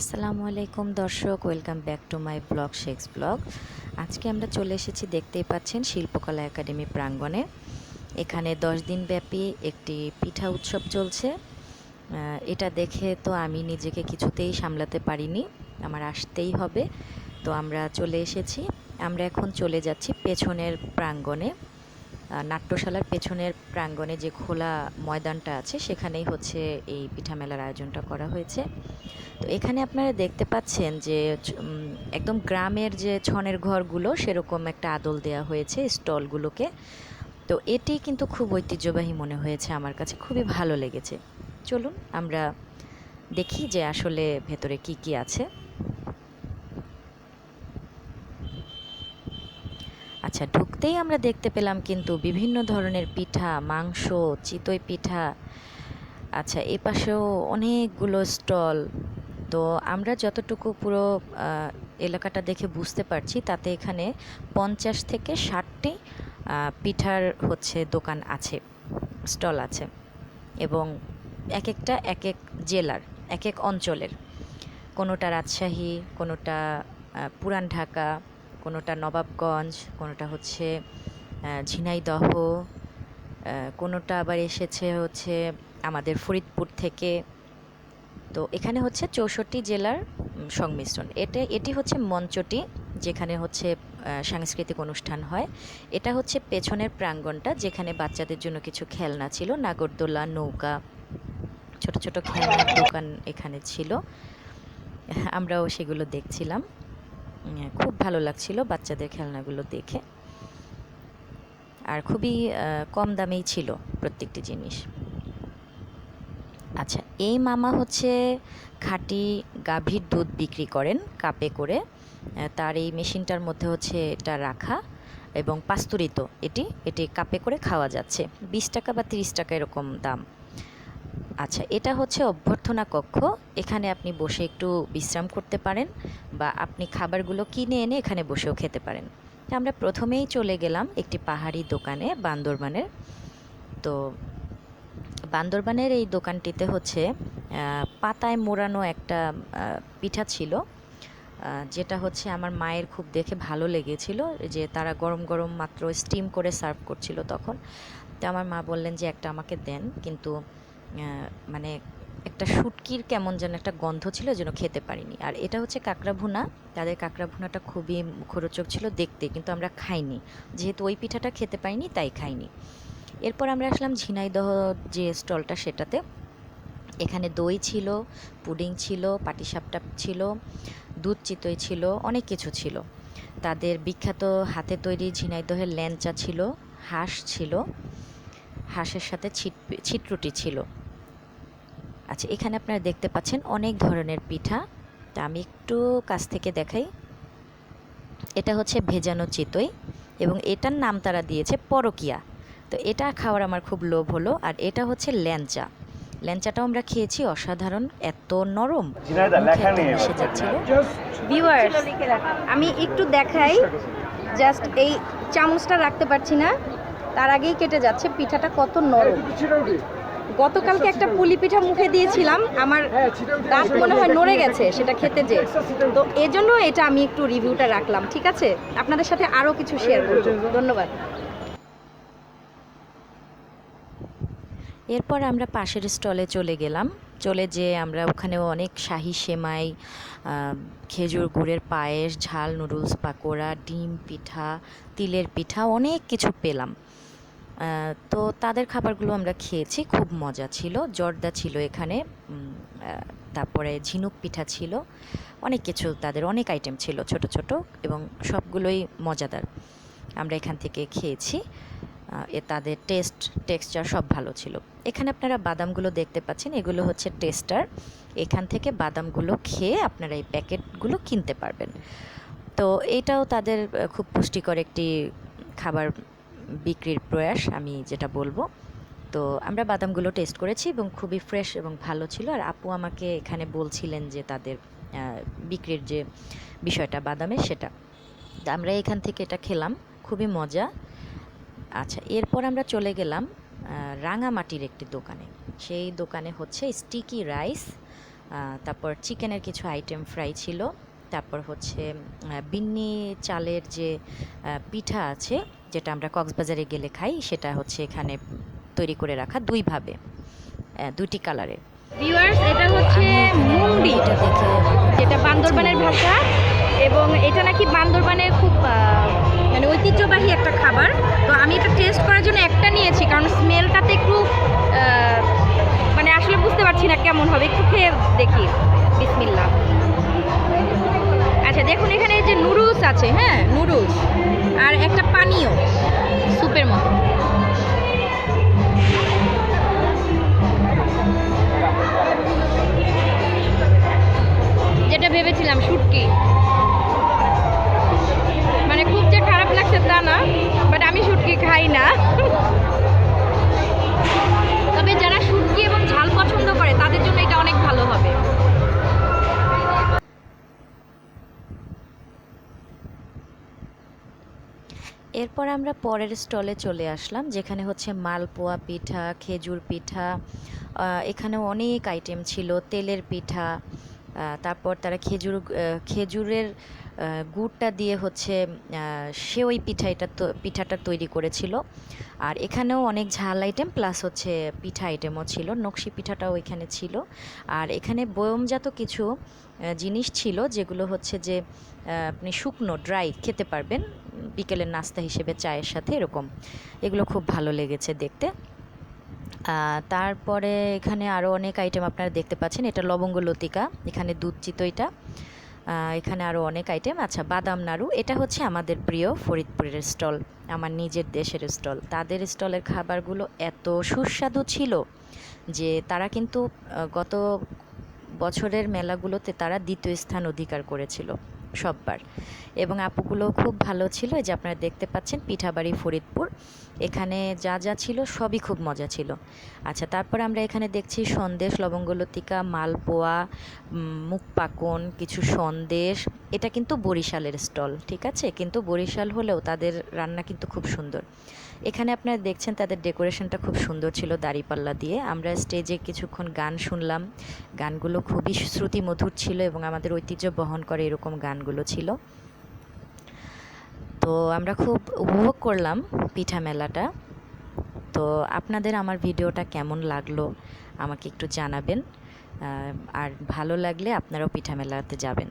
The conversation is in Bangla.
আসসালামু আলাইকুম দর্শক, welcome back to my blog shakes blog. আজকে আমরা চলে এসেছি, দেখতেই পাচ্ছেন, শিল্পকলা একাডেমি প্রাঙ্গণে। এখানে দশ দিন ব্যাপী একটি পিঠা উৎসব চলছে। এটা দেখে তো আমি নিজেকে কিছুতেই সামলাতে পারিনি, আমার আসতেই হবে। তো আমরা চলে এসেছি, আমরা এখন চলে যাচ্ছি পেছনের প্রাঙ্গণে। নাট্যশালার পেছনের প্রাঙ্গণে যে খোলা ময়দানটা আছে, সেখানেই হচ্ছে এই পিঠা মেলার আয়োজনটা করা হয়েছে। তো এখানে আপনারা দেখতে পাচ্ছেন যে একদম গ্রামের যে ছনের ঘরগুলো, সেরকম একটা আদল দেওয়া হয়েছে স্টলগুলোকে। তো এটি কিন্তু খুব ঐতিহ্যবাহী মনে হয়েছে আমার কাছে, খুবই ভালো লেগেছে। চলুন আমরা দেখি যে আসলে ভেতরে কি কি আছে। আচ্ছা ঢুকতেই আমরা দেখতে পেলাম কিন্তু বিভিন্ন ধরনের পিঠা, মাংস, চিতই পিঠা। আচ্ছা এ পাশেও অনেকগুলো স্টল। তো আমরা যতটুকু পুরো এলাকাটা দেখে বুঝতে পারছি, তাতে এখানে পঞ্চাশ থেকে ষাটটি পিঠার হচ্ছে দোকান আছে, স্টল আছে। এবং এক একটা এক এক জেলার এক এক অঞ্চলের। কোনোটা রাজশাহী, কোনোটা পুরান ঢাকা কোনোটা নবাবগঞ্জ, কোনোটা হচ্ছে ঝিনাইদহ কোনোটা আবার এসেছে হচ্ছে আমাদের ফরিদপুর থেকে। তো এখানে হচ্ছে চৌষট্টি জেলার সংমিশ্রণ। এটা, এটি হচ্ছে মঞ্চটি যেখানে হচ্ছে সাংস্কৃতিক অনুষ্ঠান হয়। এটা হচ্ছে পেছনের প্রাঙ্গণটা যেখানে বাচ্চাদের জন্য কিছু খেলনা ছিল, নাগরদোলা, নৌকা, ছোট ছোট খেলনার দোকান এখানে ছিল। আমরাও সেগুলো দেখছিলাম। খুব ভালো লাগছিল বাচ্চাদের খেলনাগুলো দেখে। আর খুবই কম দামেই ছিল প্রত্যেকটি জিনিস। আচ্ছা এই মামা হচ্ছে খাঁটি গাভীর দুধ বিক্রি করেন কাপে করে। তার এই মেশিনটার মধ্যে হচ্ছে এটা রাখা এবং পাস্তুরিত এটি এটি কাপে করে খাওয়া যাচ্ছে। বিশ টাকা বা তিরিশ টাকা এরকম দাম। আচ্ছা এটা হচ্ছে অভ্যর্থনা কক্ষ। এখানে আপনি বসে একটু বিশ্রাম করতে পারেন। বা আপনি খাবারগুলো কিনে এনে এখানে বসেও খেতে পারেন। আমরা প্রথমেই চলে গেলাম একটি পাহাড়ি দোকানে বান্দরবানের। তো বান্দরবানের এই দোকানটিতে হচ্ছে পাতায় মোড়ানো একটা পিঠা ছিল যেটা হচ্ছে আমার মায়ের খুব দেখে ভালো লেগেছিল, যে তারা গরম গরম মাত্র স্টিম করে সার্ভ করছিল তখন। তো আমার মা বললেন যে, একটা আমাকে দেন। কিন্তু মানে একটা শুটকির কেমন যেন একটা গন্ধ ছিল যেন খেতে পারিনি। আর এটা হচ্ছে কাঁকড়া ভুনা। তাদের কাঁকড়া ভুনাটা খুবই মুখরোচক ছিল দেখতে, কিন্তু আমরা খাইনি। যেহেতু ওই পিঠাটা খেতে পারিনি, তাই খাইনি। এরপর আমরা আসলাম ঝিনাইদহ যে স্টলটা সেটাতে। এখানে দই ছিল, পুডিং ছিল, পাটিসাপটা ছিল, দুধ চিতই ছিল, অনেক কিছু ছিল। তাদের বিখ্যাত হাতে তৈরি ঝিনাইদহের ল্যাংচা ছিল, হাঁস ছিল, হাঁসের সাথে ছিট ছিটরুটি ছিল। আচ্ছা এখানে আপনারা দেখতে পাচ্ছেন অনেক ধরনের পিঠা। তা আমি একটু কাছ থেকে দেখাই। এটা হচ্ছে ভেজানো চিতই এবং এটার নাম তারা দিয়েছে পরকিয়া। তো এটা খাওয়ার আমার খুব লোভ হলো আর এটা হচ্ছে ল্যাংচা। ল্যাংচাটাও আমরা খেয়েছি অসাধারণ এত নরম। যাচ্ছিল। ভিউয়ার্স আমি একটু দেখাই। জাস্ট এই চামচটা রাখতে পারছি না। তার আগেই কেটে যাচ্ছে পিঠাটা কত নরম। গতকালকে একটা পুলি পিঠা মুখে দিয়েছিলাম। আমার দাঁত মনে হয় নড়ে গেছে, সেটা খেতে যে। তো এজন্য এটা আমি একটু রিভিউটা রাখলাম, ঠিক আছে? আপনাদের সাথে আরও কিছু শেয়ার করব। ধন্যবাদ। এরপর আমরা পাশের স্টলে চলে গেলাম। চলে যেয়ে আমরা ওখানেও অনেক শাহি সেমাই খেজুর গুড়ের পায়েস, ঝাল, নুডলস, পাকোড়া, ডিম পিঠা, তিলের পিঠা, অনেক কিছু পেলাম। তো তাদের খাবারগুলো আমরা খেয়েছি, খুব মজা ছিল। জর্দা ছিল এখানে তারপরে ঝিনুক পিঠা ছিল। অনেক কিছু তাদের, অনেক আইটেম ছিল ছোট ছোট এবং সবগুলোই মজাদার আমরা এখান থেকে খেয়েছি। এ তাদের টেস্ট টেক্সচার সব ভালো ছিল। এখানে আপনারা বাদামগুলো দেখতে পাচ্ছেন, এগুলো হচ্ছে টেস্টার এখান থেকে বাদামগুলো খেয়ে আপনারা এই প্যাকেটগুলো কিনতে পারবেন। তো এটাও তাদের খুব পুষ্টিকর একটি খাবার বিক্রির প্রয়াস, আমি যেটা বলব। তো আমরা বাদামগুলো টেস্ট করেছি এবং খুবই ফ্রেশ এবং ভালো ছিল। আর আপু আমাকে এখানে বলছিলেন যে তাদের বিক্রির যে বিষয়টা বাদামের সেটা। তা আমরা এখান থেকে এটা খেলাম, খুবই মজা। আচ্ছা এরপর আমরা চলে গেলাম রাঙামাটির একটি দোকানে। সেই দোকানে হচ্ছে স্টিকি রাইস তারপর চিকেনের কিছু আইটেম ফ্রাই ছিল। তারপর হচ্ছে বিন্নি চালের যে পিঠা আছে যেটা আমরা কক্সবাজারে গেলে খাই সেটা হচ্ছে এখানে তৈরি করে রাখা দুইভাবে আহ, দুইটি কালারের। ভিউয়ার্স এটা হচ্ছে মুন্ডি। এটা দেখে যেটা বান্দরবানের ভাষা এবং এটা নাকি বান্দরবানের খুব মানে ঐতিহ্যবাহী একটা খাবার। তো আমি এটা টেস্ট করার জন্য একটা নিয়েছি কারণ স্মেলটাতে একটু মানে আসলে বুঝতে পারছি না কেমন হবে। একটু খেয়ে দেখি। বিসমিল্লা আচ্ছা দেখুন, এখানে এই যে নুডলস আছে হ্যাঁ? নুডলস আর একটা পানীয় সুপের মতো। যেটা ভেবেছিলাম, শুটকি। এরপর আমরা পরের স্টলে চলে আসলাম, যেখানে হচ্ছে মালপোয়া পিঠা, খেজুর পিঠা এখানে অনেক আইটেম ছিল, তেলের পিঠা তারপর তারা খেজুর খেজুরের গুড়টা দিয়ে হচ্ছে সেওই পিঠা এটা পিঠাটা তৈরি করেছিল। আর এখানেও অনেক ঝাল আইটেম প্লাস হচ্ছে পিঠা আইটেমও ছিল, নকশি পিঠাটাও এখানে ছিল। আর এখানে বয়মজাত কিছু জিনিস ছিল, যেগুলো হচ্ছে যে আপনি শুকনো ড্রাই খেতে পারবেন, বিকেলের নাস্তা হিসেবে চায়ের সাথে এরকম। এগুলো খুব ভালো লেগেছে দেখতে। তারপরে এখানে আরও অনেক আইটেম আপনারা দেখতে পাচ্ছেন, এটা লবঙ্গ লতিকা, এখানে দুধ চিতইটা। এখানে আরও অনেক আইটেম আচ্ছা বাদাম নাড়ু, এটা হচ্ছে আমাদের প্রিয় ফরিদপুরের স্টল, আমার নিজের দেশের স্টল। তাদের স্টলের খাবারগুলো এত সুস্বাদু ছিল যে তারা কিন্তু গত বছরের মেলাগুলোতে তারা দ্বিতীয় স্থান অধিকার করেছিল। সববার। এবং আপুগুলো খুব ভালো ছিল। যে আপনারা দেখতে পাচ্ছেন পিঠাবাড়ি ফরিদপুর। এখানে যা যা ছিল সবই খুব মজা ছিল। আচ্ছা তারপর আমরা এখানে দেখছি সন্দেশ লবঙ্গলতিকা মালপোয়া উম, মুখ পাকন কিছু সন্দেশ। এটা কিন্তু বরিশালের স্টল ঠিক আছে? কিন্তু বরিশাল হলেও তাদের রান্না কিন্তু খুব সুন্দর। এখানে আপনারা দেখছেন তাদের ডেকোরেশনটা খুব সুন্দর ছিল দাড়িপাল্লা দিয়ে। আমরা স্টেজে কিছুক্ষণ গান শুনলাম। গানগুলো খুবই শ্রুতিমধুর ছিল এবং আমাদের ঐতিহ্য বহন করে এরকম গানগুলো ছিল। তো আমরা খুব উপভোগ করলাম পিঠা মেলাটা। তো আপনাদের আমার ভিডিওটা কেমন লাগল আমাকে একটু জানাবেন। আর ভালো লাগলে আপনারাও পিঠা মেলাতে যাবেন।